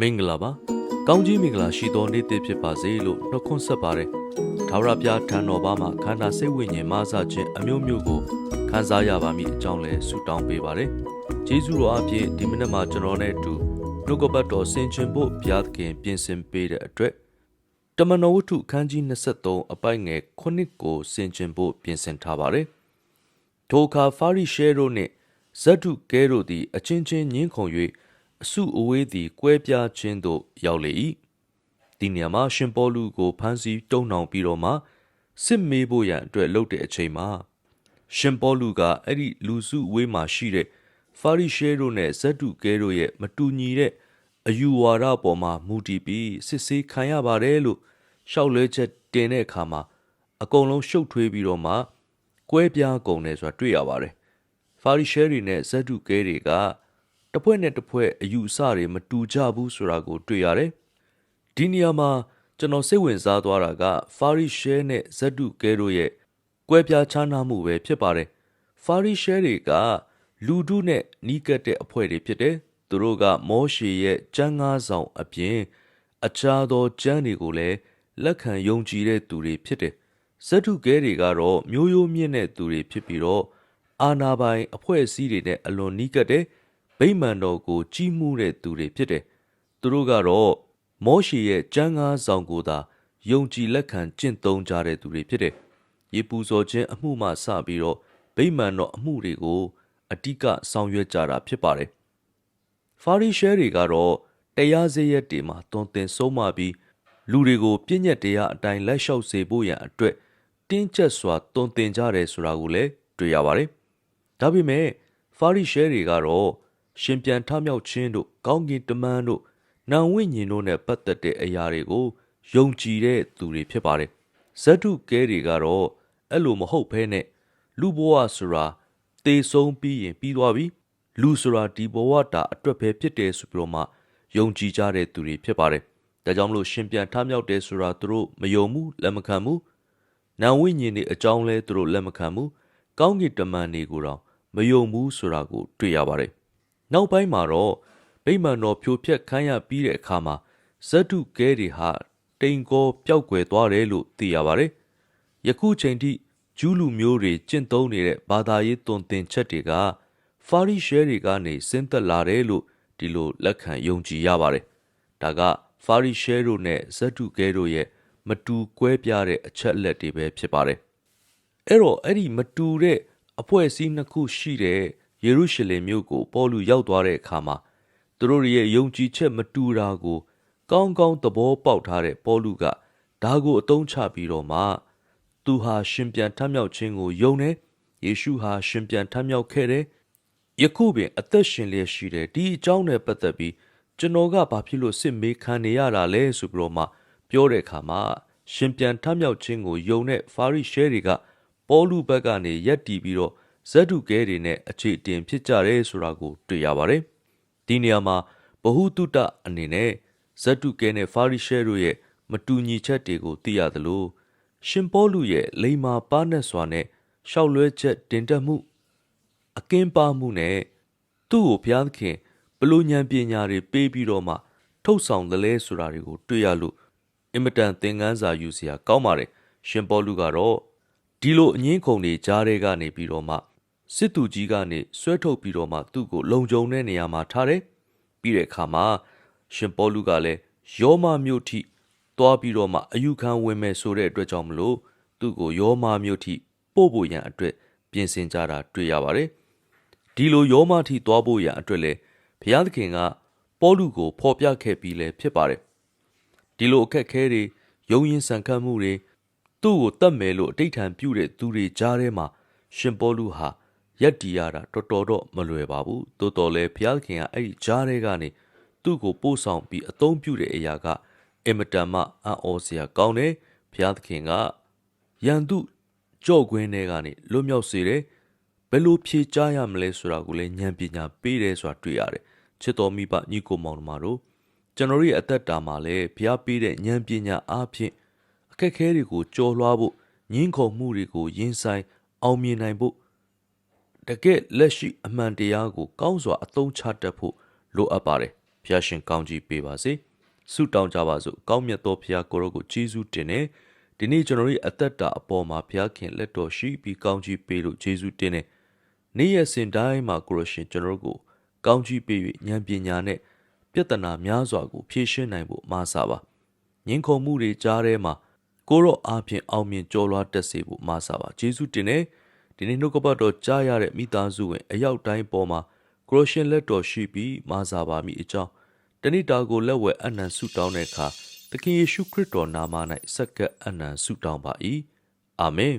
မင်္ဂလာပါကောင်းကြီးမင်္ဂလာရှိသောနေ့တည်ဖြစ်ပါစေလို့နှုတ်ခွန်းဆက်ပါတယ်ထာဝရဘုရားထံတော်ဘာမှာခန္ဓာစိတ်ဝိညာဉ်မဆခြင်းအမျိုးမျိုးကိုခံစားရပါမည်အကြောင်းလဲဆုတောင်းပေးပါတယ်ဂျေဇုတော်အပြင်ဒီမိနစ်မှာကျွန်တော်နဲ့အတူနှုတ်ကပတ်တော်ဆင်ခြင်ဖို့ဘုရားသခင် ပြင်ဆင်ပေးတဲ့အတွက်တမန်တော်ဝတ္ထုခန်းကြီး23အပိုက်ငယ်9ကိုဆင်ခြင်ဖို့ပြင်ဆင်ထားပါတယ်ထိုအခါဖာရိရှဲတို့နှင့်ဇဒ္ဒုကဲတို့သည်အချင်းချင်းညှင်းခုန်၍ အစုအဝေးသည်ကွဲပြားခြင်းသို့ရောက်လေ၏ဒီနေရာမှာရှင်ပေါလုကိုဖမ်းဆီးတုံနှောင်ပြီးတော့မှစစ်မေးဖို့ရန်အတွက်လှုပ်တဲ့အချိန်မှာရှင်ပေါလုကအဲ့ဒီလူစုဝေးမှာရှိတဲ့ဖာရိရှဲတို့နဲ့ဇဒ္ဒုကဲတို့ရဲ့မတူညီတဲ့အယူဝါဒပေါ်မှာမူတည်ပြီးစစ်ဆေးခံရပါတယ်လို့ရှောက်လဲချက်တင်တဲ့အခါမှာအကုန်လုံးရှုပ်ထွေးပြီးတော့မှကွဲပြားကုန်တယ်ဆိုတာတွေ့ရပါတယ်ဖာရိရှဲတွေနဲ့ဇဒ္ဒုကဲတွေက တစ်ဖွဲ့နဲ့တစ်ဖွဲ့အယူအဆတွေမတူကြဘူးဆိုတာကို တွေ့ရတယ်ဒီနေရာမှာကျွန်တော်စိတ်ဝင်စားသွားတာကဖာရိရှဲနဲ့ဇဒ္ဒုကဲတို့ရဲ့ကွဲပြားခြားနားမှုပဲဖြစ်ပါတယ်ဖာရိရှဲတွေကလူဒုနဲ့နီးကပ်တဲ့အဖွဲ့တွေဖြစ်တယ်သူတို့ကမောရှေရဲ့ကျမ်းငါးဆောင်အပြင်အခြားသောကျမ်းတွေကိုလည်းလက်ခံယုံကြည်တဲ့သူတွေဖြစ်တယ်ဇဒ္ဒုကဲတွေကတော့မျိုးရိုးမြင့်တဲ့သူတွေဖြစ်ပြီးတော့အာနာပိုင်အဖွဲ့အစည်းတွေနဲ့အလွန်နီးကပ်တဲ့ ဗိမာန်တော်ကို ကြီးမှုတဲ့သူတွေဖြစ်တယ်သူတို့ကတော့မောရှေရဲ့ကျမ်းငါးဆောင်ကိုသာယုံကြည်လက်ခံကျင့်သုံးကြတဲ့သူတွေဖြစ်တယ်ရေပူဇော်ခြင်းအမှုမှစပြီးတော့ဗိမာန်တော်အမှုတွေကိုအတိကဆောင်ရွက်ကြတာဖြစ်ပါတယ်ဖာရိရှဲတွေကတော့တရားစရက်တွေမှာတွင်တင်ဆုံးမပြီးလူတွေကိုပြည့်ညက်တရားအတိုင်းလက်လျှောက်စေဖို့ရန်အတွက်တင်းကျပ်စွာတွင်တင်ကြတယ်ဆိုတာကိုလည်းတွေ့ရပါတယ်ဒါပေမဲ့ဖာရိရှဲတွေကတော့ ရှင်ပြန်ထမြောက်ခြင်းတို့ကောင်းကင်တမန်တို့နာဝိညာဉ်တို့နဲ့ပတ်သက်တဲ့အရာတွေကိုယုံကြည်တဲ့သူတွေဖြစ်ပါတယ်ဇဒ္ဒုကဲတွေကတော့အဲ့လိုမဟုတ်ဘဲနဲ့လူဘဝဆိုတာတေဆုံးပြီးရင်ပြီးသွားပြီလူဆိုတာဒီဘဝတာအတွက်ပဲဖြစ်တယ်ဆိုပြီးတော့မှယုံကြည်ကြတဲ့သူတွေဖြစ်ပါတယ်ဒါကြောင့်မလို့ရှင်ပြန်ထမြောက်တယ်ဆိုတာသူတို့မယုံဘူးလက်မခံဘူးနာဝိညာဉ်တွေအကြောင်းလဲသူတို့လက်မခံဘူးကောင်းကင်တမန်တွေကိုတော့မယုံဘူးဆိုတာကိုတွေ့ရပါတယ် နောက်ပိုင်းမှာတော့ဗိမာန်တော်ဖြိုဖျက်ခမ်းရပြီးတဲ့အခါမှာဇဒ္ဒုကဲတွေဟာတိမ်ကောပျောက်ကွယ်သွားတယ်လို့သိရပါတယ်ယခုချိန်ထိဂျူးလူမျိုးတွေကျင့်သုံးနေတဲ့ဘာသာရေးသွန်သင်ချက်တွေကဖာရိရှဲတွေကနေဆင်းသက်လာတယ်လို့ဒီလိုလက်ခံယုံကြည်ရပါတယ်ဒါကဖာရိရှဲတို့နဲ့ဇဒ္ဒုကဲတို့ရဲ့မတူကွဲပြားတဲ့အချက်အလက်တွေပဲဖြစ်ပါတယ်အဲ့တော့အဲ့ဒီမတူတဲ့အဖွဲ့အစည်းနှစ်ခုရှိတဲ့ ယေရုရှလင်မြို့ကိုပေါလုရောက်သွားတဲ့အခါမှာသူတို့ရဲ့ယုံကြည်ချက်မတူတာကို ကောင်းကောင်းသဘောပေါက်ထားတဲ့ပေါလုကဒါကိုအသုံးချပြီးတော့မှသူဟာရှင်ပြန်ထမြောက်ခြင်းကိုယုံတယ်ယေရှုဟာရှင်ပြန်ထမြောက်ခဲ့တယ်ယခုပင်အသက်ရှင်လျက်ရှိတယ်ဒီအကြောင်းနဲ့ပတ်သက်ပြီးကျွန်တော်ကဘာဖြစ်လို့စစ်မေးခံနေရတာလဲဆိုပြီးတော့မှပြောတဲ့အခါမှာရှင်ပြန်ထမြောက်ခြင်းကိုယုံတဲ့ဖာရိရှဲတွေကပေါလုဘက်ကနေရက်တီပြီးတော့ ဇဒ္ဒုကဲတွေနဲ့အခြေအတင်ဖြစ်ကြတယ်ဆိုတာကိုတွေ့ရပါတယ်။ဒီနေရာမှာဘ ഹു တုတအနေနဲ့ဇဒ္ဒုကဲနဲ့ဖာရိရှဲတို့ရဲ့မတူညီချက်တွေကိုသိရသလိုရှင်ပေါလုရဲ့လိမ္မာပါနဲ့စွာနဲ့ရှောက်လွဲချက်တင်တက်မှုအကင်းပါမှုနဲ့သူ့ကိုဘုရားသခင်ဘလို့ဉာဏ်ပညာတွေပေးပြီးတော့မှထုတ်ဆောင်တယ်လဲဆိုတာတွေကိုတွေ့ရလို့အင်မတန်သင်ခန်းစာယူစရာကောင်းပါတယ်ရှင်ပေါလုကတော့ဒီလိုအငင်းခုန်တွေကြားတဲ့ကနေပြီးတော့မှ စစ်သူကြီးကနေဆွဲထုတ်ပြီးတော့မှသူ့ကိုလုံခြုံတဲ့နေရာမှာထားတယ်ပြီးတဲ့အခါမှာရှင်ပေါလုကလည်းယောမမြို့ထိသွားပြီးတော့မှအယူခံဝင်မယ်ဆိုတဲ့အတွက်ကြောင့်မလို့သူ့ကိုယောမမြို့ထိပို့ဖို့ရန်အတွက်ပြင်ဆင်ကြတာတွေ့ရပါတယ်ဒီလိုယောမထိသွားဖို့ရန်အတွက်လည်းဘုရားသခင်ကပေါလုကိုဖော်ပြခဲ့ပြီးလည်းဖြစ်ပါတယ်ဒီလိုအခက်ခဲတွေယုံရင်ဆန်ခတ်မှုတွေသူ့ကိုတတ်မယ်လို့အတိတ်ထံပြုတဲ့သူတွေကြားထဲမှာရှင်ပေါလုဟာ ရက်တီရတာတော်တော်တော့မလွယ်ပါဘူးတိုးတော်လဲဘုရားခင်ကအဲ့ဒီကြားထဲကနေသူ့ကိုပို့ဆောင်ပြီးအသုံးပြုတဲ့အရာကအင်မတန်မှအံ့ဩစရာကောင်းတယ်ဘုရားသခင်ကရန်သူကြော့ခွင်းတွေကနေလွတ်မြောက်စေတယ်ဘယ်လိုဖြေကြားရမလဲဆိုတာကိုလည်းဉာဏ်ပညာပေးတယ်ဆိုတာတွေ့ရတယ်ချစ်တော်မိဘညီကိုမောင်တို့တို့ကျွန်တော်ရဲ့အသက်တာမှာလည်းဘုရားပေးတဲ့ဉာဏ်ပညာအားဖြင့်အခက်ခဲတွေကိုကြော်လွှားဖို့ညှင်းခုန်မှုတွေကိုရင်ဆိုင်အောင်မြင်နိုင်ဖို့ တကယ့်လက်ရှိအမှန်တရားကို ကောင်းစွာအသုံးချတတ်ဖို့လိုအပ်ပါတယ်ဖျားရှင်ကောင်းကြီးပေးပါစေဆုတောင်းကြပါစို့ကောင်းမြတ်သောဖျားကိုရောကိုကျေးဇူးတင်နေဒီနေ့ကျွန်တော်တို့ရဲ့အသက်တာအပေါ်မှာဖျားခင်လက်တော်ရှိပြီးကောင်းကြီးပေးလို့ကျေးဇူးတင်နေနေ့ရက်စဉ်တိုင်းမှာကိုရရှင်ကျွန်တော်တို့ကိုကောင်းကြီးပေး၍ဉာဏ်ပညာနဲ့ပြဿနာများစွာကိုဖြေရှင်းနိုင်ဖို့မာစာပါငင်းခုန်မှုတွေကြားထဲမှာကိုရောအားဖြင့်အောင်မြင်ကျော်လွှားတတ်စေဖို့မာစာပါကျေးဇူးတင်နေ ဒီနေ့နှုတ်ကပတ်တော်ကြားရတဲ့မိသားစုဝင်အရောက်တိုင်းပေါ်မှာကိုရရှင်လက်တော်ရှိပြီးမာစာပါမိအကြောင်းတဏိတာကိုလက်ဝဲအနံဆုတောင်းတဲ့အခါသခင်ယေရှုခရစ်တော်နာမ၌စက္ကပ်အနံဆုတောင်းပါ၏အာမင်